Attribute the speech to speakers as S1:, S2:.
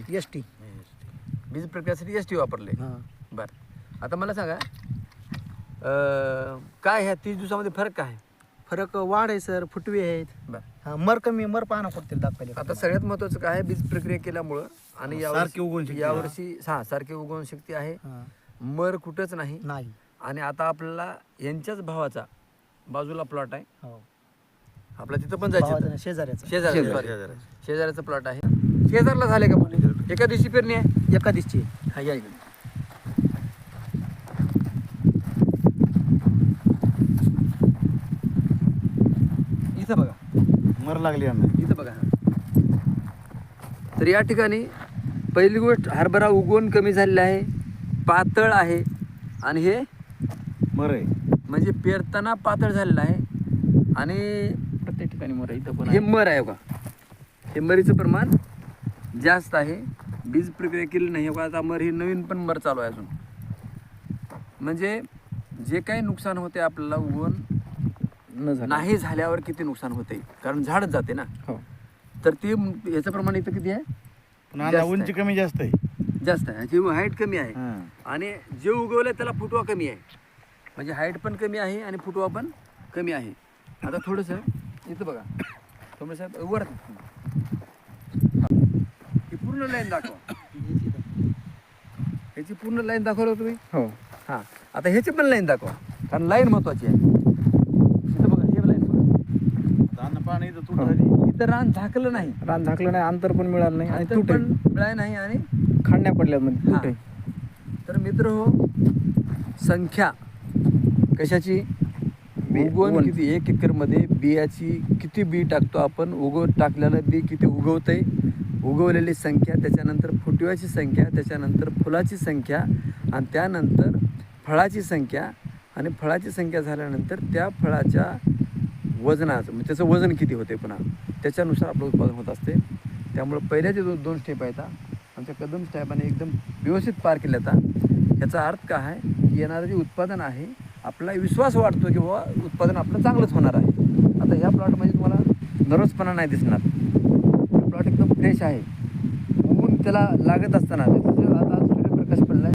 S1: तुम्ही?
S2: S T.
S1: बीज प्रक्रियासाठी एस टी वापरले. बरं. आता मला सांगा अं, काय ह्या तीस दिवसामध्ये फरक काय? आहे?
S2: फरक वाढ आहे सर. फुटवे आहेत.
S1: बरं.
S2: हा, मर कमी मर पाहणं कुठतरी दाखवले
S1: आता सगळ्यात महत्वाचं काय आहे बीज प्रक्रिया केल्यामुळं आणि
S3: सारखी उगवण
S1: यावर्षी
S3: शक्ती
S1: यावर्षी हा सारखी उगवण शक्ती आहे.
S2: हा,
S1: मर कुठंच नाही.
S2: नाही.
S1: आणि आता आपल्याला यांच्याच भावाचा बाजूला प्लॉट आहे.
S2: हो.
S1: आपला तिथं पण जायचं
S2: भावाचं नाही, शेजाऱ्याचं.
S1: शेजारी. शेजाऱ्याचं. प्लॉट आहे. शेजारला झाले का पण एका दिवशी पेरणी आहे?
S2: एका
S1: हा या इकडे. इथं बघा.
S3: मर लागली यांना
S1: इथं बघा तर या ठिकाणी पहिली गोष्ट हरभरा उगवून कमी झालेला आहे पातळ आहे आणि हे
S3: मर आहे.
S1: म्हणजे पेरताना पातळ झालेलं आहे आणि
S2: प्रत्येक ठिकाणी मर इथं पण
S1: हे मर आहे का हे मरीचं प्रमाण जास्त आहे. बीज प्रक्रिया केली नाही. बघा आता मर ही नवीन पण मर चालू आहे अजून. म्हणजे जे काही नुकसान होते आपल्याला
S2: झालं
S1: नाही झाल्यावर किती नुकसान होते. कारण झाडच जाते ना.
S2: हो.
S1: तर ते याचं प्रमाण इथं किती आहे?
S3: उंची. कमी जास्त आहे.
S1: जास्त आहे. याची हाईट कमी आहे. आणि जे उगवलं त्याला फुटवा कमी आहे. म्हणजे हाईट पण कमी आहे आणि फुटवा पण कमी आहे. आता थोडंसं इथं बघा. थोडं साहेब वर पूर्ण लाईन दाखवा. ह्याची पूर्ण लाईन दाखवलं तुम्ही?
S2: हो.
S1: हां. आता ह्याची पण लाईन दाखवा. कारण लाईन महत्वाची आहे. इथं बघा हे लाईन बघा.
S3: पाणी इथं तूट
S2: हा.
S3: झाली
S1: इथं रान झाकलं नाही.
S2: रान झाकलं नाही अंतर पण मिळालं नाही आणि
S1: अंतर
S2: तुटे
S1: पण मिळालं नाही आणि
S2: खांड्या पडल्या मध्ये
S1: हा.
S2: तुटे
S1: तर मित्र हो संख्या कशाची? उगवण
S2: उगवण.
S1: किती? एक एकरमध्ये बियाची किती बी टाकतो आपण? उगव टाकलेलं बी किती उगवतंय? उगवलेली संख्या त्याच्यानंतर फुटव्याची संख्या त्याच्यानंतर फुलाची संख्या आणि त्यानंतर फळाची संख्या. आणि फळाची संख्या झाल्यानंतर त्या फळाच्या वजनाचं म्हणजे त्याचं वजन किती होते पुन्हा? त्याच्यानुसार आपलं उत्पादन होत असते. त्यामुळं पहिल्या जे दोन स्टेप आहेत आमच्या कदम स्टेपाने एकदम व्यवस्थित पार केल्या आता याचा अर्थ काय आहे? की येणारं जे उत्पादन आहे आपला विश्वास वाटतो की बाबा उत्पादन आपलं चांगलंच होणार आहे. आता ह्या प्लॉटमध्ये तुम्हाला नर्वसपणा नाही दिसणार. एकदम फ्रेश आहे. ऊन त्याला लागत असताना. आता सूर्यप्रकाश पडला